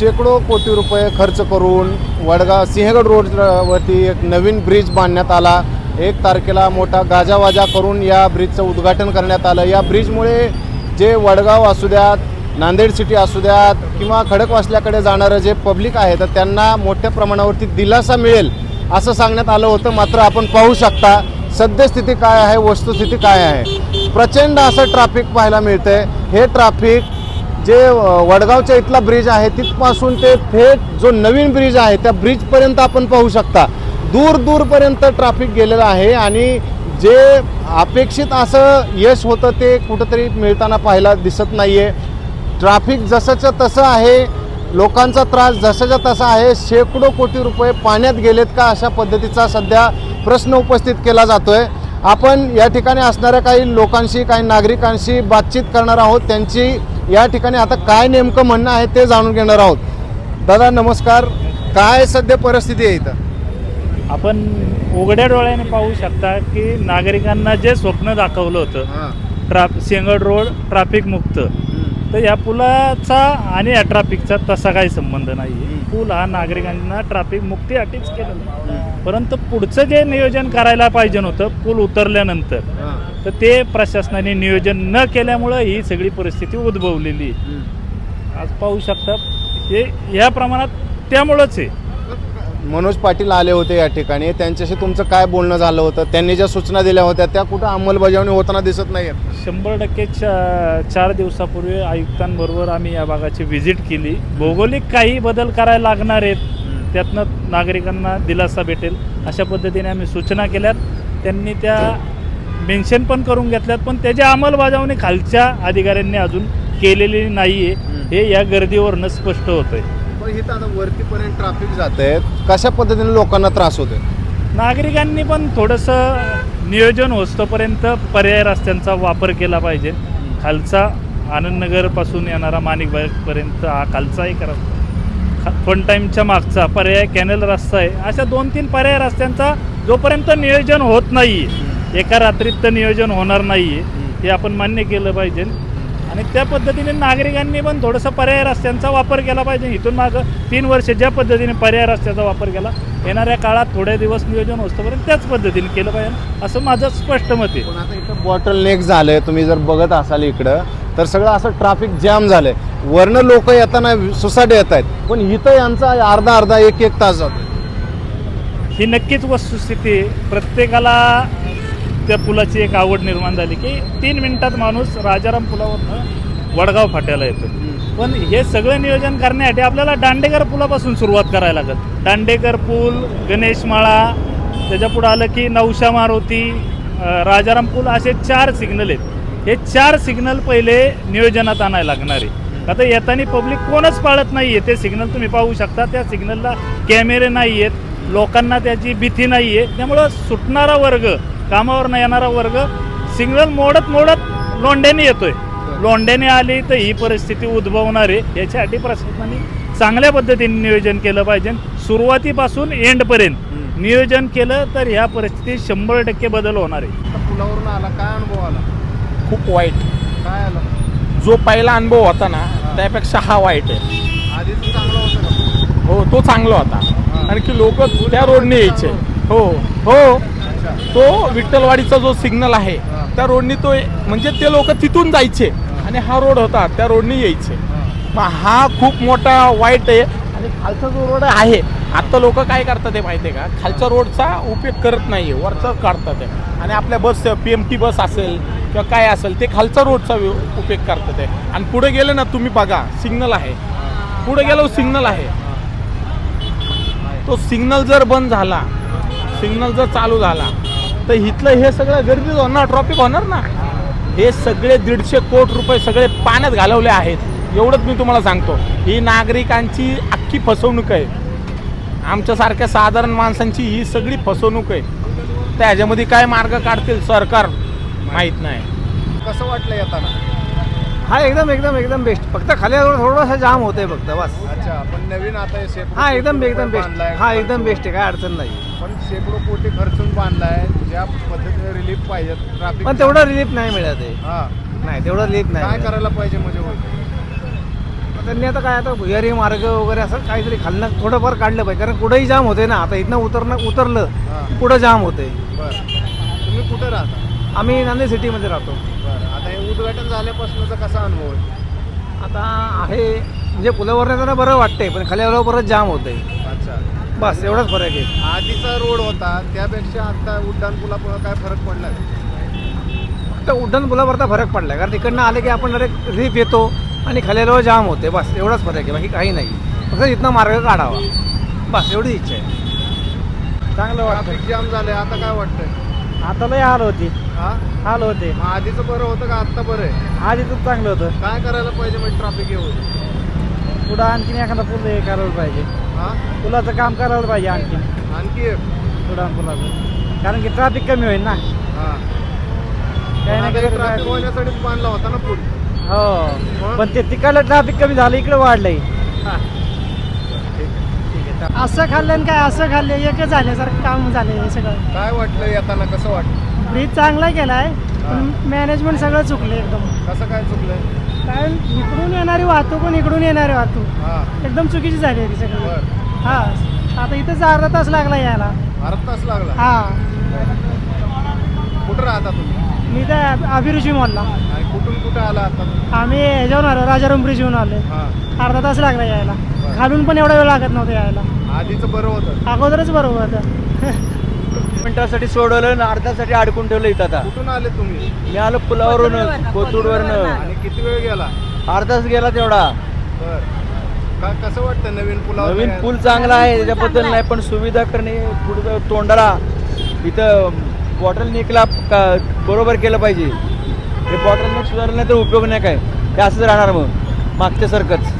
शेकडो कोटी रुपये खर्च करून वडगाव सिंहगड रोडवरती एक नवीन ब्रिज बांधण्यात आला. एक तारखेला मोठा गाजावाजा करून या ब्रिजचं उद्घाटन करण्यात आलं. या ब्रिजमुळे जे वडगाव असू द्यात नांदेड सिटी असू द्यात किंवा खडकवासल्याकडे जाणारं जे पब्लिक आहे तर त्यांना मोठ्या प्रमाणावरती दिलासा मिळेल असं सांगण्यात आलं होतं. मात्र आपण पाहू शकता सद्यस्थिती काय आहे वस्तुस्थिती काय आहे. प्रचंड असं ट्रॅफिक पाहायला मिळतं हे ट्रॅफिक जे वडगावच्या इथला ब्रिज आहे तिथपासून ते थेट जो नवीन ब्रिज आहे त्या ब्रिजपर्यंत आपण पाहू शकता. दूर दूरपर्यंत ट्रॅफिक गेलेलं आहे आणि जे अपेक्षित असं यश होतं ते कुठंतरी मिळताना पाहायला दिसत नाही आहे ट्रॅफिक जसंच्या तसं आहे लोकांचा त्रास जसाच्या तसा आहे शेकडो कोटी रुपये पाण्यात गेलेत का अशा पद्धतीचा सध्या प्रश्न उपस्थित केला जातो आहे आपण या ठिकाणी असणाऱ्या काही लोकांशी काही नागरिकांशी बातचीत करणार आहोत. त्यांची या ठिकाणी आता काय नेमकं म्हणणं आहे ते जाणून घेणार आहोत. दादा नमस्कार. काय सध्या परिस्थिती आहे इथं? आपण उघड्या डोळ्याने पाहू शकता की नागरिकांना जे स्वप्न दाखवलं होतं ट्राफ शेंगड रोड ट्रॅफिक मुक्त. तर या पुलाचा आणि या ट्रॅफिकचा तसा काही संबंध नाही. पूल हा नागरिकांना ट्रॅफिक मुक्तीसाठीच केलेला आहे. परंतु पुढचं जे नियोजन करायला पाहिजे होतं पूल उतरल्यानंतर तर ते प्रशासनाने नियोजन न केल्यामुळं ही सगळी परिस्थिती उद्भवलेली आहे. आज पाहू शकता हे या प्रमाणात त्यामुळंच आहे मनोज पाटील आले होते या ठिकाणी. त्यांच्याशी तुमचं काय बोलणं झालं होतं? त्यांनी ज्या सूचना दिल्या होत्या त्या कुठं अंमलबजावणी होताना दिसत नाही शंभर टक्के चा चार दिवसापूर्वी आयुक्तांबरोबर आम्ही या भागाची व्हिजिट केली. भौगोलिक काही बदल करायला लागणार आहेत त्यातनं नागरिकांना दिलासा भेटेल. अशा पद्धतीने आम्ही सूचना केल्यात. त्यांनी त्या मेन्शन पण करून घेतल्यात पण त्याची अंमलबजावणी खालच्या अधिकाऱ्यांनी अजून केलेली नाही आहे हे या गर्दीवरनं स्पष्ट होतं आहे पण इथं आता वरतीपर्यंत ट्रॅफिक जात आहे कशा पद्धतीने लोकांना त्रास होतो नागरिकांनी पण थोडंसं नियोजन होस्तोपर्यंत पर्याय रस्त्यांचा वापर केला पाहिजे. खालचा आनंदनगरपासून येणारा माणिकबागपर्यंत हा खालचा एक रस्ता खा फन टाईमच्या मागचा पर्याय कॅनल रस्ता आहे. अशा दोन तीन पर्याय रस्त्यांचा जोपर्यंत नियोजन होत नाही आहे एका रात्रीत तर नियोजन होणार नाही आहे हे आपण मान्य केलं पाहिजे. आणि त्या पद्धतीने नागरिकांनी पण थोडंसं पर्याय रस्त्यांचा वापर केला पाहिजे. इथून मागं तीन वर्ष ज्या पद्धतीने पर्याय रस्त्याचा वापर केला येणाऱ्या काळात थोड्या दिवस नियोजन होतपर्यंत त्याच पद्धतीने केलं पाहिजे. असं माझं स्पष्ट मत आहे. पण आता इथं बॉटल नेक झालंय तुम्ही जर बघत असाल इकडं तर सगळं असं ट्रॅफिक जॅम झालंय. वरनं लोक येताना सुसाट येत आहेत पण इथं यांचा अर्धा अर्धा एक एक तास जातो ही नक्कीच वस्तुस्थिती आहे. प्रत्येकाला त्या पुलाची एक आवड निर्माण झाली की तीन मिनिटात माणूस राजाराम पुलावरनं वडगाव फाट्याला येतो. पण हे सगळं नियोजन करण्यासाठी आपल्याला दांडेकर पुलापासून सुरुवात करायला लागत दांडेकर पूल गणेशमाळा त्याच्या पुढं आलं की नवशा मारुती राजाराम पूल असे चार सिग्नल आहेत. हे चार सिग्नल पहिले नियोजनात आणायला लागणार आहे. आता येताना पब्लिक कोणच पाळत नाही आहे ते सिग्नल तुम्ही पाहू शकता. त्या सिग्नलला कॅमेरे नाही आहेत लोकांना त्याची भीती नाही आहे त्यामुळं सुटणारा वर्ग कामावरनं येणारा वर्ग सिग्नल मोडत मोडत लोंढ्याने येतोय. लोंढ्याने आली तर ही परिस्थिती उद्भवणार. आहे याच्यासाठी प्रशासनाने चांगल्या पद्धतीने नियोजन केलं पाहिजे. सुरुवातीपासून एंडपर्यंत. नियोजन केलं तर ह्या परिस्थितीत शंभर टक्के बदल होणार आहे. पुलावरून आला काय अनुभव आला? खूप वाईट. काय आला? जो पहिला अनुभव होता ना त्यापेक्षा हा वाईट आहे. आधीच चांगलं होतं? हो तो चांगला होता. आणि की लोक त्या रोडने यायचे. हो हो. तो विठ्ठलवाडीचा जो सिग्नल आहे त्या रोडनी तो म्हणजे ते लोक तिथून जायचे आणि हा रोड होता त्या रोडनी यायचे. मग हा खूप मोठा वाईट आहे आणि खालचा जो रोड आहे आता लोक काय करतात ते माहिती आहे का? खालच्या रोडचा उपयोग करत नाही वरचा काढतात आणि आपल्या bus P M T bus असेल किंवा काय असेल ते खालचा रोडचा उपयोग करतात आहे आणि पुढे गेले ना तुम्ही बघा सिग्नल आहे. पुढे गेलो सिग्नल आहे. तो सिग्नल जर बंद झाला सिग्नल जर चालू झाला तर इथलं हे सगळं गर्दी होणार ट्रॉफिक होणार ना? हे सगळे दीडशे कोट रुपये सगळे पाण्यात घालवले आहेत. एवढंच मी तुम्हाला सांगतो. ही नागरिकांची अख्खी फसवणूक आहे. आमच्यासारख्या साधारण माणसांची ही सगळी फसवणूक आहे. तर ह्याच्यामध्ये काय मार्ग काढतील सरकार माहीत नाही. कसं वाटलं येताना? हा एकदम एकदम एकदम बेस्ट फक्त खाली रोड थोडासा जाम होतोय फक्त बस. अच्छा पण नवीन आता हे शेकडो हा एकदम एकदम बेस्ट बांधलाय. हा एकदम बेस्ट आहे काय अडचण नाही. पण शेकडो कोटी खर्चून बांधलाय ज्या पद्धतीने रिलीफ पाहिजे ट्रॅफिक पण तेवढं रिलीफ नाही मिळत आहे. हा. नाही तेवढं रिलीफ नाही काय मिळत. करायला पाहिजे म्हणजे होईल त्यांनी आता काय आता भुयारी मार्ग वगैरे असं काहीतरी खालनं थोडंफार काढलं पाहिजे कारण कुठेही जाम होते ना आता इथनं उतरणं उतरलं हां. पुढं जाम होते बरं. तुम्ही कुठे राहता? आम्ही नांदेड सिटीमध्ये राहतो. बरं आता हे उद्घाटन झाल्यापासूनचा कसा अनुभव आहे? आता आहे म्हणजे पुलावर येताना बरं वाटतंय पण खाली आल्यावर परत जाम होते अच्छा. बस एवढाच फरक आहे. आधीचा रोड होता त्यापेक्षा आता उड्डाण पुलामुळे काय फरक पडला फक्त उड्डाण पुलावरता फरक पडला कारण तिकडनं आले की आपण डायरेक्ट रिफ येतो आणि खाली आल्यावर जाम होते बस एवढाच फरक आहे बाकी काही नाही. फक्त इथनं मार्ग काढावा. बस एवढी इच्छा आहे. चांगलं वाटतं ट्रॅफिक जाम झालंय आता काय वाटतंय? आता लय हाल होती. हा? हाल होते. मग आधीचं बरं होतं का आत्ता बरं आहे? आधी तर चांगलं होतं. काय करायला पाहिजे म्हणजे ट्रॅफिक येऊन पुढं आणखीन एखादा पूल हे करायला पाहिजे. हा? पुलाचं काम करायला पाहिजे आणखीन. आणखी एक? पुढं पुलाचं. कारण की ट्रॅफिक कमी होईल ना. हा. काही ना काही ट्रॅफिक होण्यासाठीच बांधला होता ना पूल. हो. पण ते तिकडलं ट्रॅफिक कमी झालं इकडे वाढलंय. असं खाल्लं काय असं खाल्लं एकच झाल्यासारखं काम झालं हे सगळं. काय वाटलं येताना कसं वाटलं? ब्रिज चांगला केलाय पण मॅनेजमेंट सगळं चुकलं एकदम. कसं काय चुकलंय? कारण इकडून येणारी वाहतूक आणि इकडून येणारी वाहतूक. हा. एकदम चुकीची झाली आहे ती सगळी. बर. हा. आता इथंच अर्धा तास लागला यायला. अर्धा तास लागला? हा. कुठं राहता तुम्ही? मी तर अभिरुची मॉलला आणि कुठून कुठं आला आता? तुम्ही? आम्ही ह्याच्यावर आलो राजाराम ब्रिज येऊन आलो. हा. अर्धा तास लागला यायला. खालून पण एवढा वेळ लागत नव्हता यायला. आधीचं बरं होतं. अगोदरच बरोबर होतं. मिनिटासाठी सोडवलं आणि अर्ध्यासाठी अडकून ठेवलं इथं आता. कुठून आले तुम्ही? मी आलो पुलावरून कोथरूडवरनं आणि किती वेळ गेला? अर्धाच गेला तेवढा. बर. का कसं वाटतं नवीन पुलावर नवीन? पूल चांगला आहे त्याच्याबद्दल नाही पण सुविधा करणे पुढं तोंडाला इथं बॉटल निकला का बरोबर केलं पाहिजे. हे बॉटल नेक सुधारलं नाही तर उपयोग नाही काय. ते असंच राहणार मग. मागच्यासारखंच